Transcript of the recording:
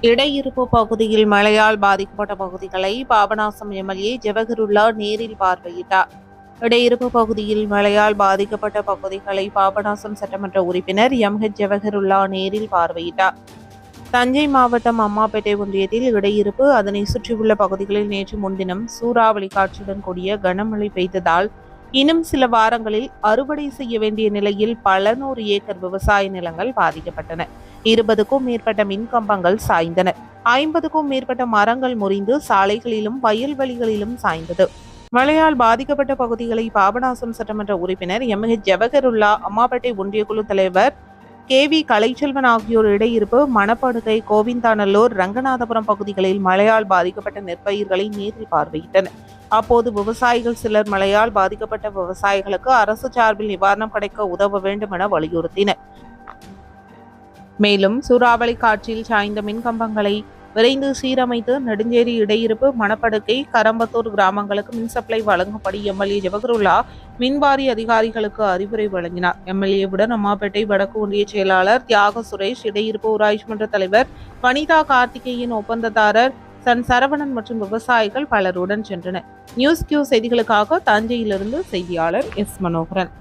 இடையிருப்பு பகுதியில் மழையால் பாதிக்கப்பட்ட பகுதிகளை பாபநாசம் எம்எல்ஏ ஜவஹருல்லா நேரில் பார்வையிட்டார். இடையிருப்பு பகுதியில் மழையால் பாதிக்கப்பட்ட பகுதிகளை பாபநாசம் சட்டமன்ற உறுப்பினர் எம். ஹெச். ஜவஹருல்லா நேரில் பார்வையிட்டார். தஞ்சை மாவட்டம் அம்மாப்பேட்டை ஒன்றியத்தில் இடையிருப்பு அதனை சுற்றியுள்ள பகுதிகளில் நேற்று முன்தினம் சூறாவளி காற்றுடன் கூடிய கனமழை பெய்ததால் இன்னும் சில வாரங்களில் அறுவடை செய்ய வேண்டிய நிலையில் பல நூறு ஏக்கர் விவசாய நிலங்கள் பாதிக்கப்பட்டன. இருபதுக்கும் மேற்பட்ட மின்கம்பங்கள் சாய்ந்தன. ஐம்பதுக்கும் மேற்பட்ட மரங்கள் முறிந்து சாலைகளிலும் வயல்வெளிகளிலும் சாய்ந்தது. மழையால் பாதிக்கப்பட்ட பகுதிகளை பாபநாசம் சட்டமன்ற உறுப்பினர் எம். ஹெச் ஜவஹருல்லா அம்மாபேட்டை ஒன்றிய குழு தலைவர் கே வி கலைச்செல்வன் ஆகியோர் இடையிருப்பு மணப்படுகை கோவிந்தாநல்லூர் ரங்கநாதபுரம் பகுதிகளில் மழையால் பாதிக்கப்பட்ட நெற்பயிர்களை நேரில் பார்வையிட்டனர். அப்போது விவசாயிகள் சிலர் மழையால் பாதிக்கப்பட்ட விவசாயிகளுக்கு அரசு சார்பில் நிவாரணம் கிடைக்க உதவ வேண்டும் என வலியுறுத்தினர். மேலும் சூறாவளி காற்றில் சாய்ந்த மின்கம்பங்களை விரைந்து சீரமைத்து நெடுஞ்சேரி இடையிருப்பு மணப்படுக்கை கரம்பத்தூர் கிராமங்களுக்கு மின் சப்ளை வழங்கும்படி எம்எல்ஏ ஜவஹருல்லா மின்வாரி அதிகாரிகளுக்கு அறிவுரை வழங்கினார். எம்எல்ஏவுடன் அம்மாப்பேட்டை வடக்கு ஒன்றிய செயலாளர் தியாக சுரேஷ் இடையிருப்பு ஊராட்சி மன்ற தலைவர் வனிதா கார்த்திகேயன் ஒப்பந்ததாரர் சன் சரவணன் மற்றும் விவசாயிகள் பலருடன் சென்றனர். நியூஸ் கியூ செய்திகளுக்காக தஞ்சையிலிருந்து செய்தியாளர் எஸ் மனோகரன்.